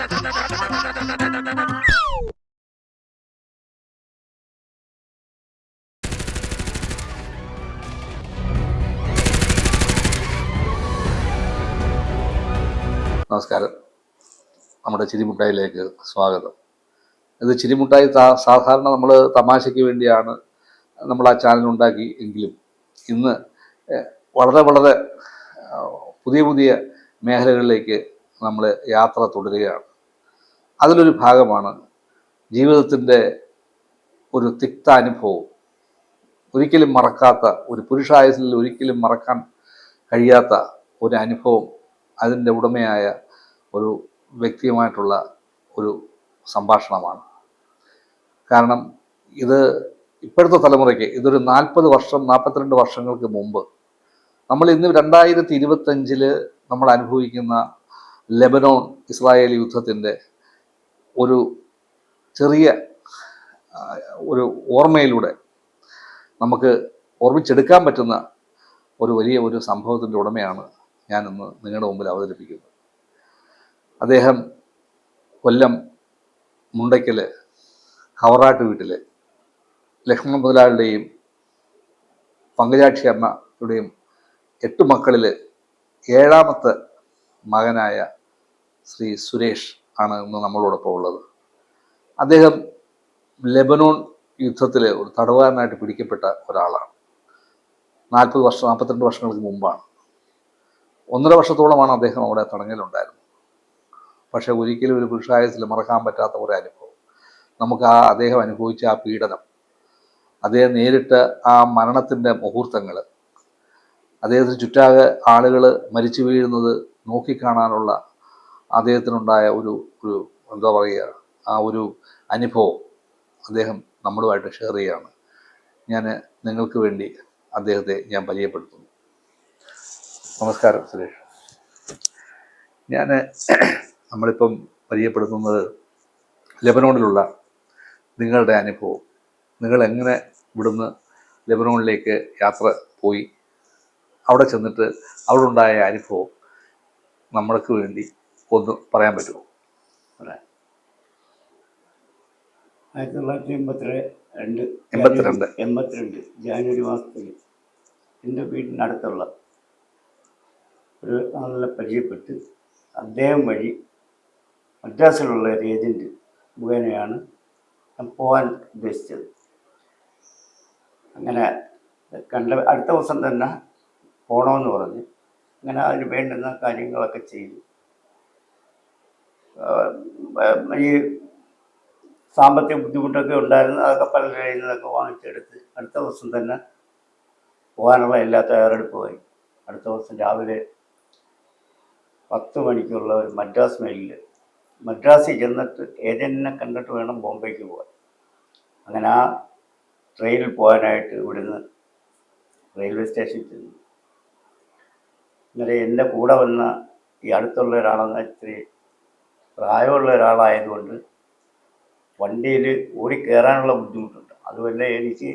നമസ്കാരം. നമ്മുടെ ചിരിമുട്ടായിലേക്ക് സ്വാഗതം. ഇത് ചിരിമുട്ടായി സാധാരണ നമ്മൾ തമാശയ്ക്ക് വേണ്ടിയാണ് നമ്മൾ ആ ചാനൽ ഉണ്ടാക്കി എങ്കിലും ഇന്ന് വളരെ വളരെ പുതിയ പുതിയ മേഖലകളിലേക്ക് നമ്മൾ യാത്ര തുടരുകയാണ്. അതിലൊരു ഭാഗമാണ് ജീവിതത്തിന്റെ ഒരു തിക്ത അനുഭവം ഒരിക്കലും മറക്കാത്ത ഒരു പുരുഷായുസിൽ ഒരിക്കലും മറക്കാൻ കഴിയാത്ത ഒരു അനുഭവം അതിന്റെ ഉടമയായ ഒരു വ്യക്തിയുമായിട്ടുള്ള ഒരു സംഭാഷണമാണ്. കാരണം ഇത് ഇപ്പോഴത്തെ തലമുറയ്ക്ക് ഇതൊരു നാൽപ്പത് വർഷം നാൽപ്പത്തിരണ്ട് വർഷങ്ങൾക്ക് മുമ്പ് നമ്മൾ ഇന്ന് രണ്ടായിരത്തി ഇരുപത്തഞ്ചിൽ നമ്മൾ അനുഭവിക്കുന്ന ലെബനോൺ ഇസ്രായേൽ യുദ്ധത്തിന്റെ ഒരു ചെറിയ ഒരു ഓർമ്മയിലൂടെ നമുക്ക് ഓർമ്മിച്ചെടുക്കാൻ പറ്റുന്ന ഒരു വലിയ ഒരു സംഭവത്തിന്റെ ഉടമയാണ് ഞാൻ ഇന്ന് നിങ്ങളുടെ മുമ്പിൽ അവതരിപ്പിക്കുന്നത്. അദ്ദേഹം കൊല്ലം മുണ്ടയ്ക്കൽ കവറാട്ട് വീട്ടിൽ ലക്ഷ്മണ മുതലാളിയുടെയും പങ്കജാക്ഷി അമ്മയുടെയും എട്ട് മക്കളിൽ ഏഴാമത്തെ മകനായ ശ്രീ സുരേഷ് ആണ് ഇന്ന് നമ്മളോടൊപ്പം ഉള്ളത്. അദ്ദേഹം ലെബനോൺ യുദ്ധത്തിൽ ഒരു തടവുകാരനായിട്ട് പിടിക്കപ്പെട്ട ഒരാളാണ്. നാൽപ്പത് വർഷം നാൽപ്പത്തിരണ്ട് വർഷങ്ങൾക്ക് മുമ്പാണ്. ഒന്നര വർഷത്തോളമാണ് അദ്ദേഹം അവിടെ തടങ്കലുണ്ടായിരുന്നത് പക്ഷേ ഒരിക്കലും ഒരു പുരുഷായത്തിൽ മറക്കാൻ പറ്റാത്ത ഒരു അനുഭവം. നമുക്ക് ആ അദ്ദേഹം അനുഭവിച്ച ആ പീഡനം അദ്ദേഹം നേരിട്ട് ആ മരണത്തിന്റെ മുഹൂർത്തങ്ങൾ അദ്ദേഹത്തിന് ചുറ്റാകെ ആളുകൾ മരിച്ചു വീഴുന്നത് നോക്കിക്കാണാനുള്ള അദ്ദേഹത്തിനുണ്ടായ ഒരു ഒരു എന്താ പറയുക ആ ഒരു അനുഭവം അദ്ദേഹം നമ്മളുമായിട്ട് ഷെയർ ചെയ്യുകയാണ്. ഞാൻ നിങ്ങൾക്ക് വേണ്ടി അദ്ദേഹത്തെ ഞാൻ പരിചയപ്പെടുത്തുന്നു. നമസ്കാരം സുരേഷ്. ഞാൻ നമ്മളിപ്പം പരിചയപ്പെടുത്തുന്നത് ലെബനോണിലുള്ള നിങ്ങളുടെ അനുഭവം. നിങ്ങൾ എങ്ങനെ ഇവിടുന്ന് ലെബനോണിലേക്ക് യാത്ര പോയി? അവിടെ ചെന്നിട്ട് അവിടെ ഉണ്ടായ അനുഭവം നമ്മൾക്ക് വേണ്ടി ഒന്ന് പറയാൻ പറ്റുമോ? ആയിരത്തി തൊള്ളായിരത്തി എൺപത്തി രണ്ട് എൺപത്തിരണ്ട്. എൺപത്തിരണ്ട് ജാനുവരി മാസത്തിൽ എന്റെ വീടിനടുത്തുള്ള ഒരു നല്ല പരിചയപ്പെട്ട് അദ്ദേഹം വഴി മദ്രാസിലുള്ള ഒരു ഏജന്റ് മുഖേനയാണ് ഞാൻ പോകാൻ ഉദ്ദേശിച്ചത്. അങ്ങനെ കണ്ട അടുത്ത ദിവസം തന്നെ പോകണമെന്ന് പറഞ്ഞ്. അങ്ങനെ അതിന് വേണ്ടുന്ന കാര്യങ്ങളൊക്കെ ചെയ്തു. ഈ സാമ്പത്തിക ബുദ്ധിമുട്ടൊക്കെ ഉണ്ടായിരുന്നു. അതൊക്കെ പല കയ്യിൽ നിന്നൊക്കെ വാങ്ങിച്ചെടുത്ത് അടുത്ത ദിവസം തന്നെ പോകാനുള്ള എല്ലാ തയ്യാറെടുപ്പുമായി അടുത്ത ദിവസം രാവിലെ പത്ത് മണിക്കുള്ള ഒരു മദ്രാസ് മെയിലിൽ മദ്രാസിൽ ചെന്നിട്ട് ഏജന്റിനെ കണ്ടിട്ട് വേണം ബോംബെക്ക് പോകാൻ. അങ്ങനെ ആ ട്രെയിനിൽ പോകാനായിട്ട് ഇവിടുന്ന് റെയിൽവേ സ്റ്റേഷനിൽ ചെന്നു. അന്നേരം എന്റെ കൂടെ വന്ന ഈ അടുത്തുള്ള ഒരാളെന്ന് ഇത്തിരി പ്രായമുള്ള ഒരാളായതുകൊണ്ട് വണ്ടിയിൽ ഓടി കയറാനുള്ള ബുദ്ധിമുട്ടുണ്ട്. അതുമല്ല എനിക്ക്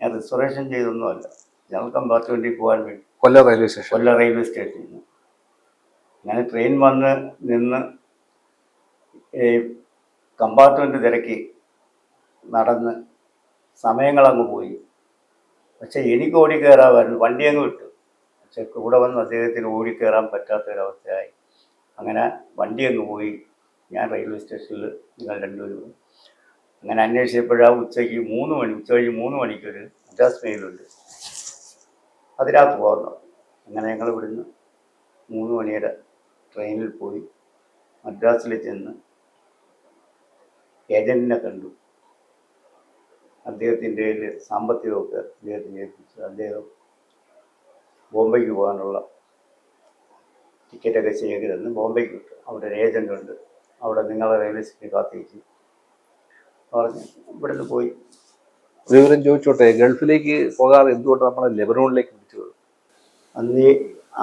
ഞാൻ റിസർവേഷൻ ചെയ്തൊന്നുമല്ല. ജനറൽ കമ്പാർട്ട്മെന്റിൽ പോകാൻ വേണ്ടി. Kollam railway station Kollam railway സ്റ്റേഷനിൽ നിന്ന് അങ്ങനെ ട്രെയിൻ വന്ന് നിന്ന് കമ്പാർട്ട്മെന്റ് തിരക്കി നടന്ന് സമയങ്ങളങ്ങ് പോയി. പക്ഷെ എനിക്ക് ഓടി കയറാമായിരുന്നു വണ്ടി അങ്ങ് വിട്ടു. പക്ഷെ കൂടെ വന്ന് അദ്ദേഹത്തിന് ഓടിക്കയറാൻ കയറാൻ പറ്റാത്തൊരവസ്ഥയായി. അങ്ങനെ വണ്ടി അങ്ങ് പോയി. ഞാൻ റെയിൽവേ സ്റ്റേഷനിൽ നിങ്ങൾ രണ്ടുപേരും അങ്ങനെ അന്വേഷിച്ചപ്പോഴാണ് ഉച്ചയ്ക്ക് മൂന്ന് മണി ഉച്ച കഴിഞ്ഞ് മൂന്ന് മണിക്കൊരു മദ്രാസ് മെയിലുണ്ട് അതിനകത്ത് പോകുന്നു അങ്ങനെ ഞങ്ങൾ ഇവിടുന്ന് മൂന്ന് മണിയുടെ ട്രെയിനിൽ പോയി മദ്രാസിൽ ചെന്ന് ഏജന്റിനെ കണ്ടു. അദ്ദേഹത്തിന്റെ സാമ്പത്തികമൊക്കെ അദ്ദേഹത്തിന് ഏൽപ്പിച്ചു അദ്ദേഹം ബോംബെക്ക് പോകാനുള്ള ടിക്കറ്റൊക്കെ തന്ന് ബോംബെക്ക് വിട്ടു. അവിടെ ഒരു ഏജന്റ് ഉണ്ട്. അവിടെ നിങ്ങളെ റെയിൽവേ സ്റ്റേഷനിൽ കാത്തിരിക്കും. പറഞ്ഞ് ഇവിടുന്ന് പോയി. ഒരു വിവരം ചോദിച്ചോട്ടെ ഗൾഫിലേക്ക് പോകാതെ എന്തുകൊണ്ട് നമ്മളെ ലെബനോണിലേക്ക് വിളിച്ചു? അന്ന്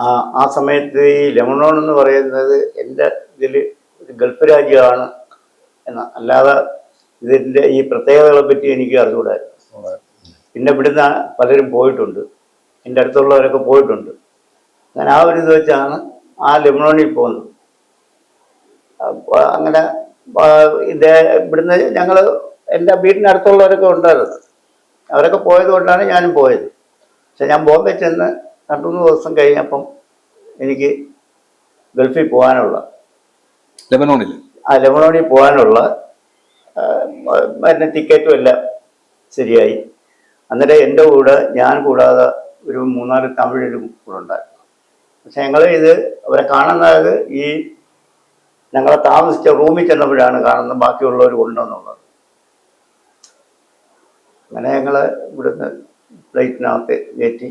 ആ ആ സമയത്ത് ഈ ലെബനോൺ എന്ന് പറയുന്നത് എന്റെ ഇതിൽ ഒരു ഗൾഫ് രാജ്യമാണ് എന്ന അല്ലാതെ ഇതിന്റെ ഈ പ്രത്യേകതകളെ പറ്റി എനിക്ക് അറിഞ്ഞുകൂടായിരുന്നു. പിന്നെ ഇവിടുന്ന് പലരും പോയിട്ടുണ്ട്. എന്റെ അടുത്തുള്ളവരൊക്കെ പോയിട്ടുണ്ട്. അങ്ങനെ ആ ഒരു ഇത് വെച്ചാണ് ആ ലെബനോണിൽ പോകുന്നത്. അങ്ങനെ ഇതേ ഇവിടുന്ന് ഞങ്ങൾ എന്റെ വീടിനടുത്തുള്ളവരൊക്കെ ഉണ്ടായിരുന്നു. അവരൊക്കെ പോയത് കൊണ്ടാണ് ഞാനും പോയത്. പക്ഷെ ഞാൻ ബോംബെ ചെന്ന് രണ്ടു മൂന്ന് ദിവസം കഴിഞ്ഞപ്പം എനിക്ക് ഗൾഫിൽ പോകാനുള്ള ലെബനോണിൽ ആ ലെബനോണിൽ പോകാനുള്ള മറ്റേ ടിക്കറ്റും എല്ലാം ശരിയായി. അന്നേരം എന്റെ കൂടെ ഞാൻ കൂടാതെ ഒരു മൂന്നാൽ തമിഴരും കൂടെ ഉണ്ടായിരുന്നു. പക്ഷെ ഞങ്ങൾ ഇത് അവരെ കാണുന്നത് ഈ ഞങ്ങളെ താമസിച്ച റൂമിൽ ചെന്നപ്പോഴാണ് കാണുന്നത് ബാക്കിയുള്ളവർ ഉണ്ടെന്നുള്ളത് അങ്ങനെ ഞങ്ങൾ ഇവിടുന്ന് ഫ്ലൈറ്റിനകത്ത് കയറ്റി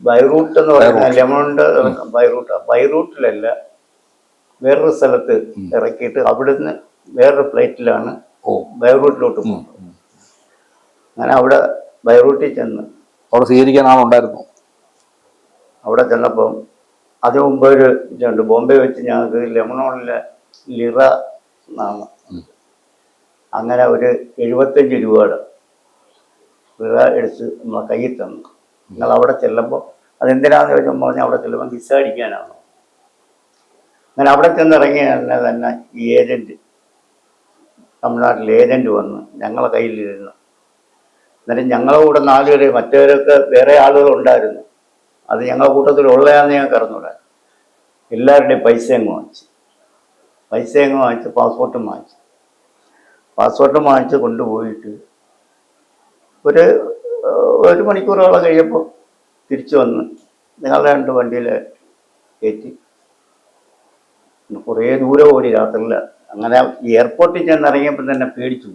ബൈറൂട്ട് എന്ന് പറയുന്ന ലെമണ്ട് ബൈറൂട്ടാണ് ബൈറൂട്ടിലല്ല വേറൊരു സ്ഥലത്ത് ഇറക്കിയിട്ട് അവിടുന്ന് വേറൊരു ഫ്ലൈറ്റിലാണ് ഓ. ബൈറൂട്ടിലോട്ട് പോകുന്നത് അങ്ങനെ അവിടെ ബൈറൂട്ടിൽ ചെന്ന് അവിടെ സ്വീകരിക്കാൻ ആളുണ്ടായിരുന്നു. അവിടെ ചെന്നപ്പം അതിനു മുമ്പ് ഒരു ഇതുണ്ട്. ബോംബെ വെച്ച് ഞങ്ങൾക്ക് ലെമണോണിലെ ലിറ എന്നാണ്. അങ്ങനെ ഒരു എഴുപത്തഞ്ച് രൂപയുടെ ലിറ എടുത്ത് നമ്മളെ കയ്യിൽ തന്നു. നിങ്ങൾ അവിടെ ചെല്ലുമ്പോൾ അതെന്തിനാന്ന് ചോദിച്ചാൽ പറഞ്ഞാൽ അവിടെ ചെല്ലുമ്പോൾ വിസ അടിക്കാനാണ്. അങ്ങനെ അവിടെ ചെന്നിറങ്ങിയ തന്നെ തന്നെ ഈ ഏജന്റ് തമിഴ്നാട്ടിലെ ഏജന്റ് വന്ന് ഞങ്ങളെ കയ്യിലിരുന്നു. എന്നിട്ട് ഞങ്ങളുടെ കൂടെ നാലുപേരെയും മറ്റവരൊക്കെ വേറെ ആളുകൾ ഉണ്ടായിരുന്നു അത് ഞങ്ങളുടെ കൂട്ടത്തിലുള്ളതാന്ന് ഞങ്ങൾക്ക് അറിഞ്ഞൂടാ. എല്ലാവരുടെയും പൈസ അങ്ങ് വാങ്ങിച്ചു. പൈസ അങ്ങ് വാങ്ങിച്ച് പാസ്പോർട്ടും വാങ്ങിച്ചു. പാസ്പോർട്ടും വാങ്ങിച്ച് കൊണ്ടുപോയിട്ട് ഒരു ഒരു മണിക്കൂറോളം കഴിയപ്പോൾ തിരിച്ചു വന്ന് നിങ്ങളുടെ രണ്ട് വണ്ടിയിൽ കയറ്റി. കുറേ ദൂരെ ഓടി രാത്രിയിൽ അങ്ങനെ എയർപോർട്ടിൽ ചെന്ന് ഇറങ്ങിയപ്പോൾ തന്നെ പേടിച്ചു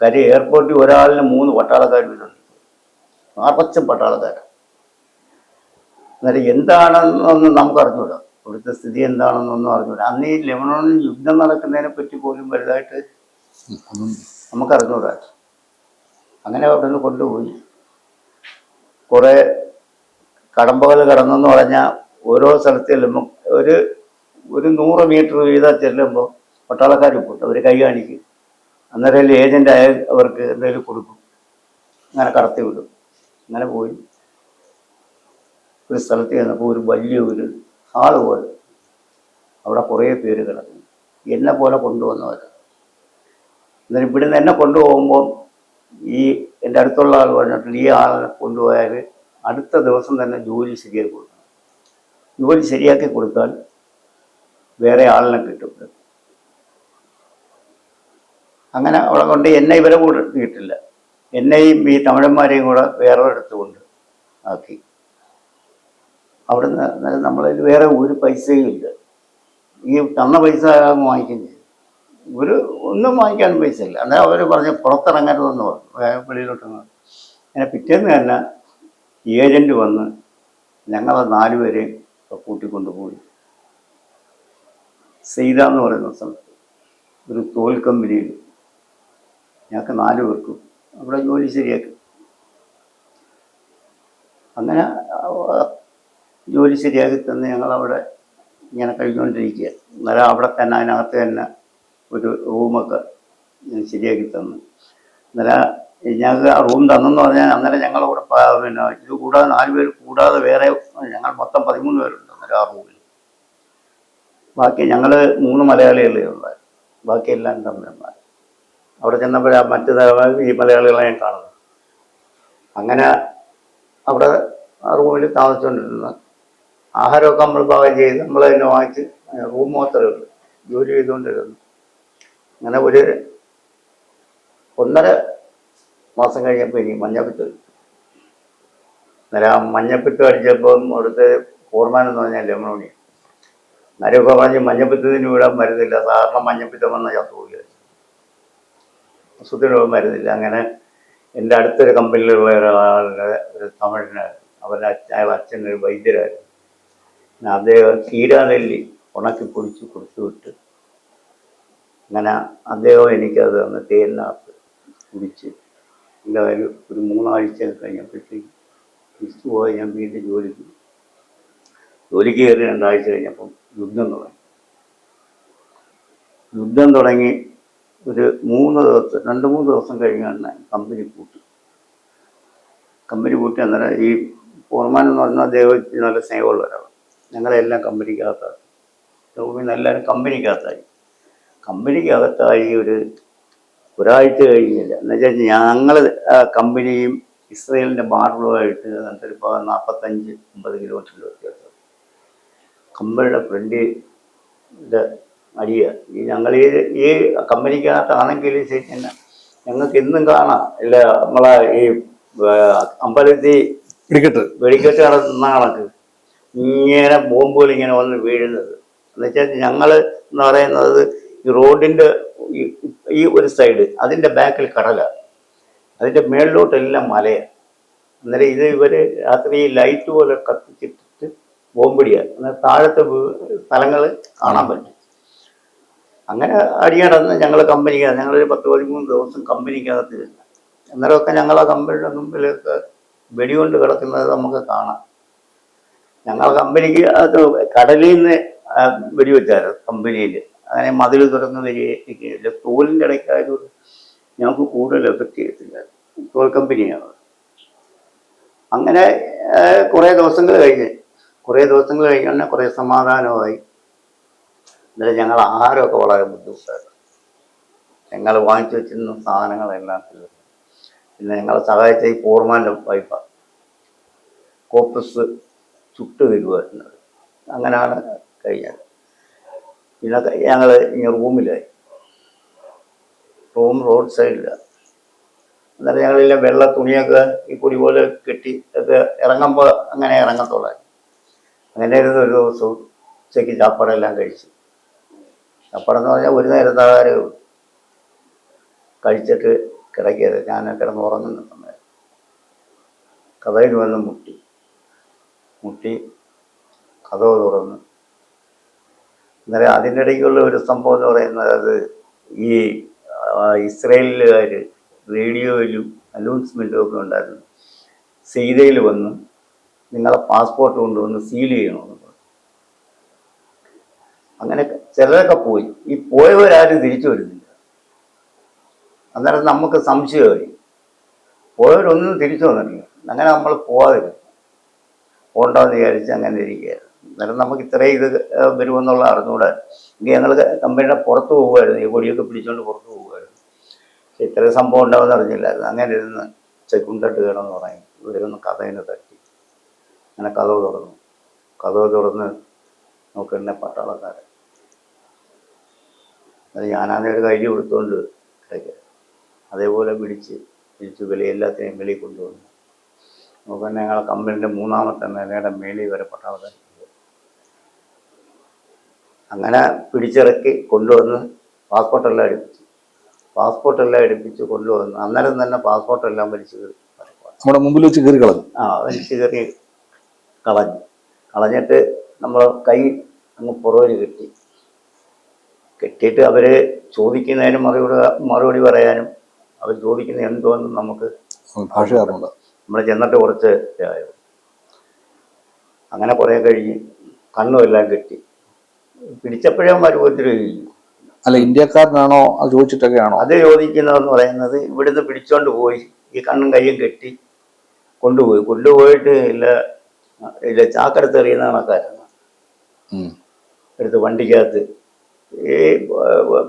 കാര്യം എയർപോർട്ടിൽ ഒരാളിന് മൂന്ന് പട്ടാളക്കാർ വീടുണ്ട്. നിറച്ചും പട്ടാളക്കാർ അന്നേരം എന്താണെന്നൊന്നും നമുക്ക് അറിഞ്ഞൂടാ ഇവിടുത്തെ സ്ഥിതി എന്താണെന്നൊന്നും അറിഞ്ഞൂടാ. അന്ന് ഈ ലെബനോണിൽ യുദ്ധം നടക്കുന്നതിനെ പറ്റി പോലും വലുതായിട്ട് നമുക്ക് അറിഞ്ഞൂടാ അങ്ങനെ അവിടെ നിന്ന് കൊണ്ടുപോയി. കുറേ കടമ്പകൾ കടന്നെന്ന് പറഞ്ഞാൽ ഓരോ സ്ഥലത്ത് ചെല്ലുമ്പോൾ ഒരു ഒരു നൂറ് മീറ്റർ വീതം ചെല്ലുമ്പോൾ പട്ടാളക്കാർ പോട്ടെ അവർ കൈ കാണിക്കും. അന്നേരം ഏജന്റ് ആയ അവർക്ക് എന്തെങ്കിലും കൊടുക്കും. അങ്ങനെ കടത്തി വിടും. അങ്ങനെ പോയി. ഒരു സ്ഥലത്ത് ചെന്നപ്പോൾ ഒരു വലിയ ഒരു ഹാൾ പോലെ അവിടെ കുറേ പേര് കിടക്കും എന്നെ പോലെ കൊണ്ടുവന്നവർ എന്നിട്ട് ഇവിടുന്ന് എന്നെ കൊണ്ടുപോകുമ്പോൾ ഈ എന്റെ അടുത്തുള്ള ആൾ പറഞ്ഞിട്ടുണ്ട് ഈ ആളെ കൊണ്ടുപോയാൽ അടുത്ത ദിവസം തന്നെ ജോലി ശരിയാക്കി കൊടുക്കണം. ജോലി ശരിയാക്കി കൊടുത്താൽ വേറെ ആളിനെ കിട്ടും. അങ്ങനെ അവിടെ കൊണ്ട് എന്നെ ഇവരെ കൂടെ കിട്ടില്ല എന്നെയും ഈ തമിഴന്മാരെയും കൂടെ വേറെ എടുത്തുകൊണ്ട് ആക്കി. അവിടുന്ന് നിന്ന് നമ്മളതിൽ വേറെ ഒരു പൈസയും ഇല്ല. ഈ തന്ന പൈസ വാങ്ങിക്കുന്നത്? ഒരു ഒന്നും വാങ്ങിക്കാൻ പൈസ ഇല്ല. അന്നേരം അവർ പറഞ്ഞ് പുറത്തിറങ്ങരുതെന്ന് പറഞ്ഞു. വേഗം വെളിയിലോട്ട് ഇറങ്ങ്. അങ്ങനെ പിറ്റേന്ന് തന്നെ ഏജന്റ് വന്ന് ഞങ്ങളെ നാലുപേരെയും കൂട്ടിക്കൊണ്ടുപോയി. സെയ്ത എന്ന് പറയുന്ന സ്ഥലത്ത് ഒരു തോൽ കമ്പനിയിൽ ഞങ്ങൾക്ക് നാലു പേർക്കും അവിടെ ജോലി ശരിയാക്കി. അങ്ങനെ ജോലി ശരിയാക്കി തന്ന് ഞങ്ങളവിടെ ഇങ്ങനെ കഴിഞ്ഞുകൊണ്ടിരിക്കുക അന്നേരം അവിടെ തന്നെ അതിനകത്ത് തന്നെ ഒരു റൂമൊക്കെ ഞാൻ ശരിയാക്കി തന്നു അന്നേരം ഞങ്ങൾക്ക് ആ റൂം തന്നെന്ന് പറഞ്ഞാൽ അന്നേരം ഞങ്ങളവിടെ കൂടെ പിന്നെ ഇത് കൂടാതെ നാല് പേര് കൂടാതെ വേറെ ഞങ്ങൾ മൊത്തം പതിമൂന്ന് പേരുണ്ട് അന്നേരം ആ റൂമിൽ. ബാക്കി ഞങ്ങൾ മൂന്ന് മലയാളികളേ ഉള്ളത് ബാക്കി എല്ലാം തമിഴന്മാർ അവിടെ ചെന്നപ്പോഴാണ് മറ്റ് ഈ മലയാളികളെ ഞാൻ കാണുന്നത്. അങ്ങനെ അവിടെ ആ റൂമിൽ താമസിച്ചുകൊണ്ടിരുന്നു ആഹാരമൊക്കെ നമ്മൾ പാകം ചെയ്ത് നമ്മൾ തന്നെ വാങ്ങിച്ച് റൂം മാത്രമേ ഉള്ളൂ. ജോലി ചെയ്തുകൊണ്ടിരുന്നു അങ്ങനെ ഒരു ഒന്നര മാസം കഴിഞ്ഞപ്പോൾ ഇനി മഞ്ഞപ്പിത്ത്. അന്നേരം ആ മഞ്ഞപ്പിത്ത് അടിച്ചപ്പം അവിടുത്തെ ഫോർമാൻ എന്ന് പറഞ്ഞാൽ ലെമണോണി അന്നേരമൊക്കെ പറഞ്ഞ് മഞ്ഞപ്പിത്തത്തിന് വിടാൻ മരുന്നില്ല. സാധാരണ മഞ്ഞപ്പിത്തം വന്ന ചത്തുപോയി അസുഖത്തിന് വിടാൻ മരുന്നില്ല. അങ്ങനെ എന്റെ അടുത്തൊരു കമ്പനിയിലുള്ള ഒരാളുടെ ഒരു തമിഴിന് അവരുടെ അയാൾ അച്ഛൻ ഒരു വൈദ്യരായിരുന്നു. അദ്ദേഹം കീരാനെല്ലി ഉണക്കി പൊടിച്ച് കൊടുത്തു വിട്ട്. അങ്ങനെ അദ്ദേഹം എനിക്കത് അന്ന് തേനിനകത്ത് കുടിച്ച്. എന്തായാലും ഒരു മൂന്നാഴ്ച കഴിഞ്ഞപ്പോഴത്തേക്ക് തിരിച്ചു പോയി ഞാൻ വീണ്ടും ജോലിക്ക് ജോലിക്ക് കയറി രണ്ടാഴ്ച കഴിഞ്ഞപ്പം യുദ്ധം തുടങ്ങി. യുദ്ധം തുടങ്ങി ഒരു മൂന്ന് ദിവസം രണ്ട് മൂന്ന് ദിവസം കഴിഞ്ഞാണ് കമ്പനി കൂട്ടി കമ്പനി കൂട്ടി അന്നേരം ഈ ഫോർമാൻ എന്ന് പറഞ്ഞാൽ ദൈവത്തിന് നല്ല സ്നേഹമുള്ള ഒരാളാണ് ഞങ്ങളെല്ലാം കമ്പനിക്കകത്താണ് ടോമി നല്ല എല്ലാവരും കമ്പനിക്കകത്തായി. കമ്പനിക്കകത്തായി ഒരു ഒരാഴ്ച കഴിഞ്ഞില്ല. എന്നുവെച്ചാൽ ഞങ്ങൾ കമ്പനിയും ഇസ്രയേലിന്റെ ഒരു പ- നാൽപ്പത്തഞ്ച് അമ്പത് കിലോമീറ്റർ വ്യത്യാസം. കമ്പനിയുടെ ഫ്രണ്ടിന്റെ അടിയ ഈ ഞങ്ങൾ ഈ ഈ കമ്പനിക്കകത്താണെങ്കിലും ശരി തന്നെ ഞങ്ങൾക്ക് എന്നും കാണാം. ഇല്ല നമ്മളെ ഈ അമ്പലത്തിൽ വെടിക്കെട്ട്. വെടിക്കെട്ട് നടത്തുന്ന കണക്ക്. ഇങ്ങനെ ബോംബുകൾ ഇങ്ങനെ വന്ന് വീഴുന്നത്. എന്നുവെച്ചാൽ ഞങ്ങൾ എന്ന് പറയുന്നത് ഈ റോഡിന്റെ ഈ- ഒരു സൈഡ് അതിന്റെ ബാക്കിൽ കടലാണ് അതിന്റെ മേളിലോട്ടെല്ലാം മലയാണ് അന്നേരം ഇത് ഇവർ രാത്രി ലൈറ്റ് പോലെ കത്തിച്ചിട്ടിട്ട് ബോംബിടിയാണ്. എന്നാൽ താഴത്തെ സ്ഥലങ്ങൾ കാണാൻ പറ്റും. അങ്ങനെ അടിയടന്ന് ഞങ്ങൾ കമ്പനിക്കകത്ത് ഞങ്ങളൊരു പത്ത് പതിമൂന്ന് ദിവസം കമ്പനിക്കകത്ത് ഇരുന്നു. അന്നേരമൊക്കെ ഞങ്ങൾ ആ കമ്പനിയുടെ മുമ്പിലൊക്കെ വെടികൊണ്ട് കിടക്കുന്നത് നമുക്ക് കാണാം. ഞങ്ങൾ കമ്പനിക്ക് അത് കടലിൽ നിന്ന് വെടിവെച്ചായിരുന്നു കമ്പനിയിൽ അങ്ങനെ മതിൽ തുറന്ന് വരികയില്ല തോലിന്റെ ഇടയ്ക്കായതുകൊണ്ട് ഞങ്ങൾക്ക് കൂടുതൽ എഫക്റ്റ് ചെയ്യത്തില്ല തോൽ കമ്പനിയാണ്. അങ്ങനെ കുറേ ദിവസങ്ങൾ കഴിഞ്ഞ് കുറേ ദിവസങ്ങൾ കഴിഞ്ഞ തന്നെ കുറേ സമാധാനമായി. എന്നിട്ട് ഞങ്ങൾ ആഹാരമൊക്കെ വളരെ ബുദ്ധിമുട്ടായിരുന്നു. ഞങ്ങൾ വാങ്ങിച്ചു വെച്ചിരുന്ന സാധനങ്ങളെല്ലാം തീർന്നു. പിന്നെ ഞങ്ങളെ സഹായിച്ച ഈ ഫോർമാന്റെ വൈഫാണ്. കോപ്പസ് ചുട്ട് എന്നത് അങ്ങനെയാണ് കഴിഞ്ഞത്. പിന്നെ ഞങ്ങൾ ഇനി റൂമിലായി. റൂം റോഡ് സൈഡിലാണ് എന്നിട്ട് ഞങ്ങളില്ല വെള്ള തുണിയൊക്കെ ഈ കുടി പോലെ കെട്ടി ഒക്കെ ഇറങ്ങുമ്പോൾ അങ്ങനെ ഇറങ്ങത്തോളെ അങ്ങനെ ഇരുന്ന് ഒരു ദിവസം ഉച്ചയ്ക്ക് ചാപ്പാടെല്ലാം കഴിച്ചു. ചാപ്പാടെന്ന് പറഞ്ഞാൽ ഒരു നേരത്തെ ആഹാരമേ കഴിച്ചിട്ട് കിടക്കിയത് ഞാൻ കിടന്ന് ഉറങ്ങുന്ന സമയം കഥയിൽ വന്ന് മുട്ടി. മുട്ടി കഥവ് തുറന്ന്. അന്നേരം അതിന്റെ ഇടയ്ക്കുള്ള ഒരു സംഭവം എന്ന് പറയുന്നത് അത് ഈ ഇസ്രയേലുകാർ റേഡിയോയിലും അനൗൺസ്മെന്റും ഒക്കെ ഉണ്ടായിരുന്നു. സീതയിൽ വന്ന് നിങ്ങളെ പാസ്പോർട്ട് കൊണ്ടുവന്ന് സീൽ ചെയ്യണമെന്ന് പറഞ്ഞു. അങ്ങനെ ചിലരൊക്കെ പോയി. ഈ പോയവരാരും തിരിച്ചു വരുന്നില്ല. അന്നേരം നമുക്ക് സംശയമായി. പോയവരൊന്നും തിരിച്ചു വന്നിട്ടില്ല. അങ്ങനെ നമ്മൾ പോകാതിരുന്നു പോകണ്ടെന്ന് വിചാരിച്ച് അങ്ങനെ ഇരിക്കുകയായിരുന്നു. അന്നേരം നമുക്ക് ഇത്രയും ഇത് വരുമെന്നുള്ള അറിഞ്ഞുകൂടെ എങ്കിൽ ഞങ്ങൾ കമ്പനിയുടെ പുറത്ത് പോകുമായിരുന്നു. ഈ കൊടിയൊക്കെ പിടിച്ചുകൊണ്ട് പുറത്ത് പോകുമായിരുന്നു. പക്ഷെ ഇത്രയും സംഭവം ഉണ്ടാവുമെന്ന് അറിഞ്ഞില്ലായിരുന്നു അങ്ങനെ ഇരുന്ന് ചെക്കുണ്ടിട്ട് കയറണമെന്ന് പറയും ഇവരൊന്ന് കഥയിനെ തട്ടി. അങ്ങനെ കഥവ് തുറന്നു. കഥവ് തുറന്ന് നമുക്ക് എന്നെ പട്ടാളക്കാരൻ. അത് ഞാനാണെ ഒരു കൈലി കൊടുത്തുകൊണ്ട് കിടക്കുക അതേപോലെ പിടിച്ച് പിടിച്ച് വെളിയെല്ലാത്തിനെയും വെളിയിൽ കൊണ്ടുവന്നു. നമുക്ക് ഞങ്ങൾ കമ്പനിന്റെ മൂന്നാമത്തെ നിലയുടെ മേളിൽ വരെ പട്ടാളത്തെ അങ്ങനെ പിടിച്ചിറക്കി കൊണ്ടുവന്ന് പാസ്പോർട്ടെല്ലാം എടുപ്പിച്ചു. പാസ്പോർട്ടെല്ലാം എടുപ്പിച്ച് കൊണ്ടുവന്ന് അന്നേരം തന്നെ പാസ്പോർട്ടെല്ലാം വലിച്ചു കയറി നമ്മുടെ മുമ്പിൽ വെച്ച് കയറി കളഞ്ഞു. ആ വലിച്ചു കയറി കളഞ്ഞു. കളഞ്ഞിട്ട് നമ്മൾ കൈ അങ്ങ് പുറകിൽ കെട്ടി. കെട്ടിയിട്ട് അവർ ചോദിക്കുന്നതിന് മറുപടി മറുപടി പറയാനും അവർ ചോദിക്കുന്ന എന്തോന്നും നമുക്ക് ഭാഷ അറിഞ്ഞൂടാ നമ്മൾ ചെന്നിട്ട് കുറച്ച് ആയോ അങ്ങനെ കുറേ കഴിഞ്ഞ് കണ്ണും എല്ലാം കെട്ടി. പിടിച്ചപ്പോഴേ അവന്മാർ ഉപദ്രവിക്കും അല്ല ഇന്ത്യക്കാരനാണോ അത് ചോദിച്ചിട്ടൊക്കെയാണോ? അത് ചോദിക്കുന്നതെന്ന് പറയുന്നത് ഇവിടുന്ന് പിടിച്ചോണ്ട് പോയി. ഈ കണ്ണും കയ്യും കെട്ടി കൊണ്ടുപോയി. കൊണ്ടുപോയിട്ട് ഇല്ല ഇല്ല ചാക്കെടുത്ത് എറിയുന്ന കണക്കാരാണ്. എടുത്ത് വണ്ടിക്കകത്ത് ഈ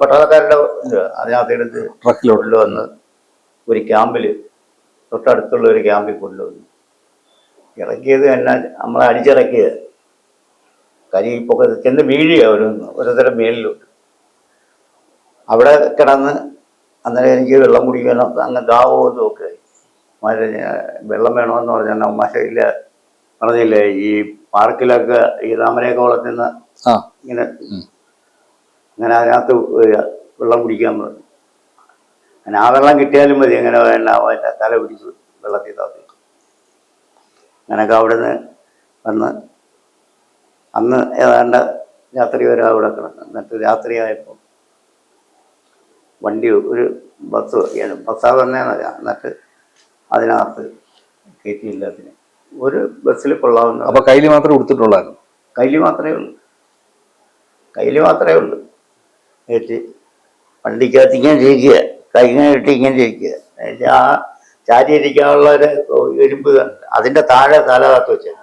പട്ടാളക്കാരുടെ അതിനകത്ത് എടുത്ത് ട്രക്കിലോട്ട്. കൊണ്ടുവന്ന് ഒരു ക്യാമ്പിൽ തൊട്ടടുത്തുള്ള ഒരു ക്യാമ്പിൽ കൊണ്ടുവന്നു. ഇറക്കിയത് തന്നെ നമ്മളെ അടിച്ചിറക്കിയത്. കരി പൊക്കത്ത് ചെന്ന് വീഴുക അവരൊന്ന് ഓരോരുത്തരുടെ മേലിലോട്ട് അവിടെ കിടന്ന് അന്നേരം എനിക്ക് വെള്ളം കുടിക്കാനോ അങ്ങ് ദാഹവും ഒക്കെ മഴ വെള്ളം വേണമെന്ന് പറഞ്ഞാൽ മശയില്ല പറഞ്ഞില്ലേ ഈ പാർക്കിലൊക്കെ ഈ താമരയൊക്കെ വളർത്തുന്ന ഇങ്ങനെ ഇങ്ങനെ. അങ്ങനെ അതിനകത്ത് വെള്ളം കുടിക്കാൻ പറഞ്ഞു. അങ്ങനെ ആ വെള്ളം കിട്ടിയാലും മതി. അങ്ങനെ വേണ്ട അവന്റെ തല പിടിച്ച് വെള്ളത്തിൽ താത്തി അങ്ങനെയൊക്കെ അവിടുന്ന് വന്ന് അന്ന് ഏതാണ്ട് രാത്രി വരെ അവിടെ കിടന്നു. എന്നിട്ട് രാത്രിയായപ്പോൾ വണ്ടി ഒരു ബസ് ബസ്സാ തന്നെയാണ് എന്നിട്ട് അതിനകത്ത് കയറ്റിയില്ല അതിന് ഒരു ബസ്സിൽ കൊള്ളാവുന്ന അപ്പൊ കയ്യിൽ മാത്രമേ കൊടുത്തിട്ടുള്ളായിരുന്നു കയ്യിൽ മാത്രമേ ഉള്ളൂ. കയ്യിൽ മാത്രമേ ഉള്ളൂ. കയറ്റി വണ്ടിക്കകത്ത് ഇങ്ങനെ ഇരിക്കുക. കൈ ഇങ്ങനെ ഇട്ട് ഇങ്ങനെ ഇരിക്കുക ആ ചാരി ഇരിക്കാനുള്ള ഒരു ഇരുമ്പ് അതിന്റെ താഴെ തല കാത്തു വെച്ചാണ്.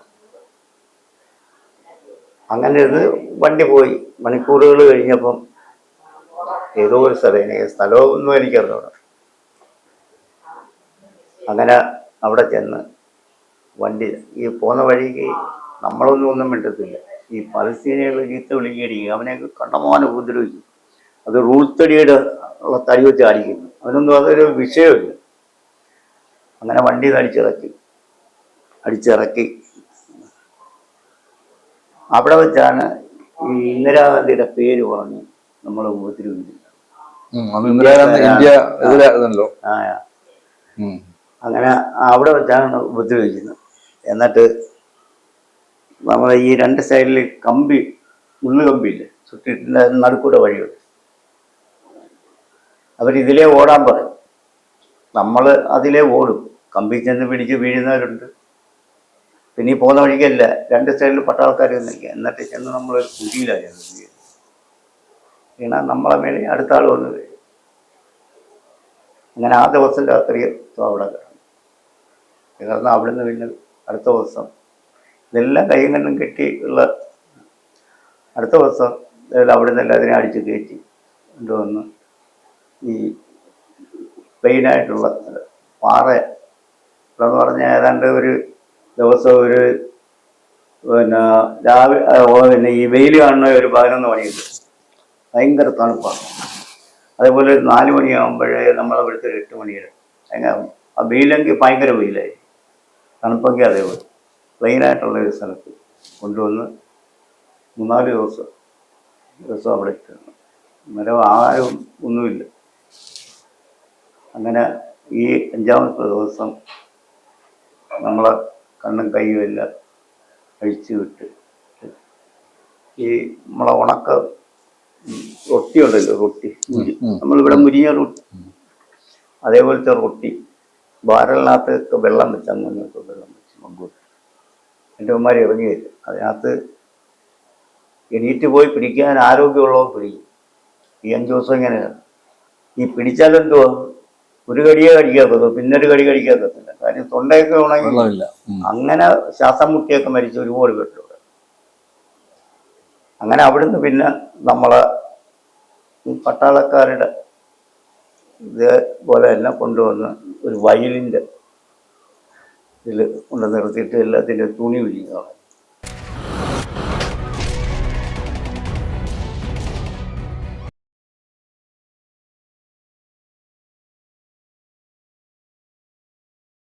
അങ്ങനെ ഇരുന്ന് വണ്ടി പോയി. മണിക്കൂറുകൾ കഴിഞ്ഞപ്പം ഏതോ ഒരു സ്ഥലം എനിക്ക് സ്ഥലമൊന്നും എനിക്കറിഞ്ഞോ അങ്ങനെ അവിടെ ചെന്ന് വണ്ടി ഈ പോന്ന വഴിക്ക് നമ്മളൊന്നും ഒന്നും മിണ്ടത്തില്ല. ഈ പലസ്തീനികൾ ചീത്ത വിളിക്കടിക്കുക അവനെയൊക്കെ കണ്ടമാനം ഉപദ്രവിക്കും. അത് റൂൾ തടിയുടെ ഉള്ള തടി വെച്ച് അടിക്കുന്നു അതിനൊന്നും അതൊരു വിഷയമില്ല. അങ്ങനെ വണ്ടി അടിച്ചിറക്കി അടിച്ചിറക്കി. അവിടെ വെച്ചാണ് ഈ ഇന്ദിരാഗാന്ധിയുടെ പേര് പറഞ്ഞ് നമ്മൾ ഉപദ്രവിക്കുന്നത്. അങ്ങനെ അവിടെ വെച്ചാണ് ഉപദ്രവിക്കുന്നത്. എന്നിട്ട് നമ്മളെ ഈ രണ്ട് സൈഡിൽ കമ്പി ഉള്ളു കമ്പിയില്ലേ ചുറ്റിട്ടിന്റെ നടുക്കൂടെ വഴിയുണ്ട്. അവരിതിലേ ഓടാൻ പറയും. നമ്മൾ അതിലേ ഓടും. കമ്പി ചെന്ന് പിടിച്ച് വീഴുന്നവരുണ്ട്. പിന്നെ ഈ പോകുന്ന വഴിക്കല്ല രണ്ട് സൈഡിൽ പട്ടാൾക്കാർ നിൽക്കുക. എന്നിട്ട് ചെന്ന് നമ്മളൊരു കുഴിയിലായിരുന്നു വീണാൽ നമ്മളെ മേലെ അടുത്ത ആൾ വന്ന് അങ്ങനെ ആ ദിവസം രാത്രി അവിടെ കിടന്നു. കിടന്ന് നിന്ന് പിന്നെ അടുത്ത ദിവസം ഇതെല്ലാം കൈയും കണ്ണും കെട്ടി ഉള്ള അടുത്ത ദിവസം അവിടെ അവിടുന്ന് എല്ലാത്തിനെയും അടിച്ച് കയറ്റി കൊണ്ടുവന്ന് ഈ പ്ലെയിനായിട്ടുള്ള പാറ. എന്ന് പറഞ്ഞാൽ ഏതാണ്ട് ഒരു ദിവസം ഒരു പിന്നെ രാവിലെ പിന്നെ ഈ വെയിൽ കാണുന്ന ഒരു പതിനൊന്ന് മണിയുണ്ട് ഭയങ്കര തണുപ്പാണ്. അതേപോലെ ഒരു നാല് മണിയാകുമ്പോഴേ നമ്മളവിടുത്തെ ഒരു എട്ട് മണിയുടെ ആ വെയിലെങ്കിൽ ഭയങ്കര വെയിലായി തണുപ്പെങ്കിൽ അതേപോലെ. പ്ലെയിനായിട്ടുള്ള ഒരു സ്ഥലത്ത് കൊണ്ടുവന്ന് മൂന്നാൽ ദിവസം ദിവസം അവിടെ ഇട്ടിരുന്നു. അന്നേരം ആരും ഒന്നുമില്ല. അങ്ങനെ ഈ അഞ്ചാമത്തെ ദിവസം നമ്മൾ കണ്ണും കൈയും എല്ലാം അഴിച്ചു വിട്ട് ഈ നമ്മളെ ഉണക്ക റൊട്ടി ഉണ്ടല്ലോ റൊട്ടി. നമ്മളിവിടെ മുരിഞ്ഞ റൊട്ടി അതേപോലത്തെ റൊട്ടി ബാരലിനകത്ത് വെള്ളം വെച്ച് അങ്ങനെ വെള്ളം വെച്ച് മങ്കൂട്ട്. എന്റെ ഉമ്മാർ ഇറങ്ങി വരും. അതിനകത്ത് എണീറ്റ് പോയി പിടിക്കാൻ ആരോഗ്യമുള്ളവർ പിടിക്കും. ഈ അഞ്ച് ദിവസം ഇങ്ങനെയാണ്. ഈ പിടിച്ചാലെന്തുവാ ഒരു കടിയേ കടിക്കാത്തത് പിന്നെ ഒരു കടി കടിക്കാത്തതില്ല. കാര്യം തൊണ്ടയൊക്കെ ഉണങ്ങി അങ്ങനെ ശ്വാസം മുട്ടിയൊക്കെ മരിച്ച ഒരുപാട് പേരുണ്ട്. അങ്ങനെ അവിടുന്ന് പിന്നെ നമ്മളെ ഈ പട്ടാളക്കാരുടെ ഇതേപോലെ തന്നെ കൊണ്ടുവന്ന് ഒരു വയലിന്റെ ഇതിൽ കൊണ്ട് നിർത്തിയിട്ട് എല്ലാത്തിന്റെ തുണി വിരിക്കുക